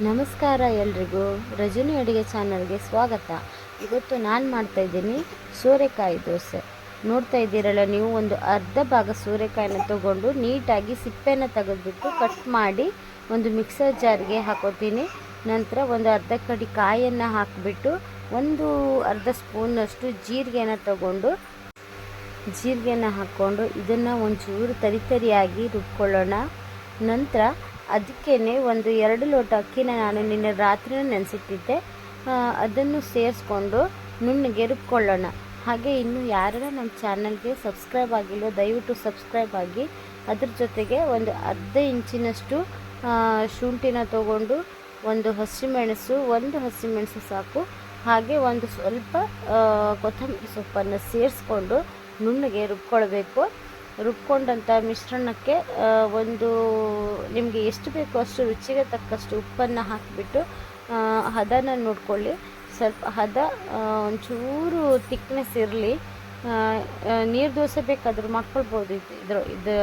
ನಮಸ್ಕಾರ ಎಲ್ರಿಗೂ. ರಜನಿ ಅಡುಗೆ ಚಾನಲ್ಗೆ ಸ್ವಾಗತ. ಇವತ್ತು ನಾನು ಮಾಡ್ತಾಯಿದ್ದೀನಿ ಸೋರೆಕಾಯಿ ದೋಸೆ. ನೋಡ್ತಾ ಇದ್ದೀರಲ್ಲ, ನೀವು ಒಂದು ಅರ್ಧ ಭಾಗ ಸೋರೆಕಾಯಿನ ತಗೊಂಡು ನೀಟಾಗಿ ಸಿಪ್ಪೆನ ತೆಗೆದುಬಿಟ್ಟು ಕಟ್ ಮಾಡಿ ಒಂದು ಮಿಕ್ಸರ್ ಜಾರ್ಗೆ ಹಾಕೋತೀನಿ. ನಂತರ ಒಂದು ಅರ್ಧ ಕಡಿ ಕಾಯನ್ನು ಹಾಕಿಬಿಟ್ಟು ಒಂದು ಅರ್ಧ ಸ್ಪೂನಷ್ಟು ಜೀರಿಗೆನ ತಗೊಂಡು, ಜೀರಿಗೆನ ಹಾಕ್ಕೊಂಡು ಇದನ್ನು ಒಂಚೂರು ತರಿತರಿಯಾಗಿ ರುಬ್ಕೊಳ್ಳೋಣ. ನಂತರ ಅದಕ್ಕೇ ಒಂದು ಎರಡು ಲೋಟ ಅಕ್ಕಿನ ನಾನು ನಿನ್ನೆ ರಾತ್ರಿನೂ ನೆನೆಸಿಟ್ಟಿದ್ದೆ. ಅದನ್ನು ಸೇರಿಸ್ಕೊಂಡು ನುಣ್ಣಗೆ ರುಬ್ಕೊಳ್ಳೋಣ. ಹಾಗೆ ಇನ್ನು ಯಾರನ್ನ ನಮ್ಮ ಚಾನಲ್ಗೆ ಸಬ್ಸ್ಕ್ರೈಬ್ ಆಗಿಲ್ಲ ದಯವಿಟ್ಟು ಸಬ್ಸ್ಕ್ರೈಬ್ ಆಗಿ, ಅದ್ರ ಜೊತೆಗೆ ಒಂದು ಅರ್ಧ ಇಂಚಿನಷ್ಟು ಶುಂಠಿನ ತಗೊಂಡು ಒಂದು ಹಸಿಮೆಣಸು ಒಂದು ಹಸಿಮೆಣಸು ಸಾಕು. ಹಾಗೆ ಒಂದು ಸ್ವಲ್ಪ ಕೊತ್ತಂಬರಿ ಸೊಪ್ಪನ್ನು ಸೇರಿಸ್ಕೊಂಡು ನುಣ್ಣಗೆ ರುಬ್ಕೊಳ್ಬೇಕು. ರುಬ್ಕೊಂಡಂಥ ಮಿಶ್ರಣಕ್ಕೆ ಒಂದು ನಿಮಗೆ ಎಷ್ಟು ಬೇಕೋ ಅಷ್ಟು ರುಚಿಗೆ ತಕ್ಕಷ್ಟು ಉಪ್ಪನ್ನು ಹಾಕಿಬಿಟ್ಟು ಹದನ ನೋಡ್ಕೊಳ್ಳಿ. ಸ್ವಲ್ಪ ಹದ ಒಂಚೂರು ತಿಕ್ನೆಸ್ ಇರಲಿ. ನೀರು ದೋಸೆ ಬೇಕಾದರೂ ಮಾಡ್ಕೊಳ್ಬೋದು ಇದು, ಇದ್ರ, ಇದು,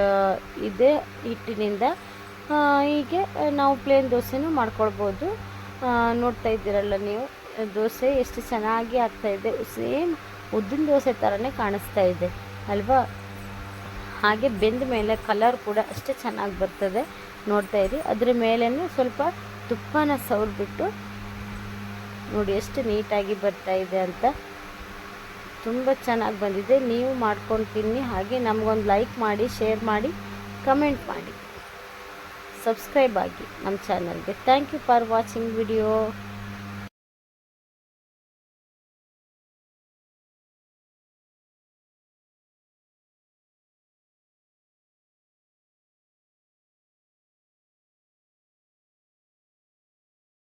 ಇದೇ ಹಿಟ್ಟಿನಿಂದ. ಹೀಗೆ ನಾವು ಪ್ಲೇನ್ ದೋಸೆನೂ ಮಾಡ್ಕೊಳ್ಬೋದು. ನೋಡ್ತಾ ಇದ್ದೀರಲ್ಲ ನೀವು, ದೋಸೆ ಎಷ್ಟು ಚೆನ್ನಾಗಿ ಆಗ್ತಾಯಿದೆ ಸೇಮ್ ಉದ್ದಿನ ದೋಸೆ ಥರನೇ ಕಾಣಿಸ್ತಾ ಇದೆ, ಅಲ್ವಾ? ಹಾಗೆ ಬೆಂದ ಮೇಲೆ ಕಲರ್ ಕೂಡ ಅಷ್ಟೇ ಚೆನ್ನಾಗಿ ಬರ್ತದೆ. ನೋಡ್ತಾ ಇರಿ. ಅದ್ರ ಮೇಲೇ ಸ್ವಲ್ಪ ತುಪ್ಪನ ಸವರ್ಬಿಟ್ಟು ನೋಡಿ ಎಷ್ಟು ನೀಟಾಗಿ ಬರ್ತಾ ಇದೆ ಅಂತ. ತುಂಬ ಚೆನ್ನಾಗಿ ಬಂದಿದೆ. ನೀವು ಮಾಡ್ಕೊಂಡು ತಿನ್ನಿ. ಹಾಗೆ ನಮಗೊಂದು ಲೈಕ್ ಮಾಡಿ ಶೇರ್ ಮಾಡಿ ಕಮೆಂಟ್ ಮಾಡಿ. ಸಬ್ಸ್ಕ್ರೈಬ್ ಆಗಿ ನಮ್ಮ ಚಾನಲ್ಗೆ thank you for watching video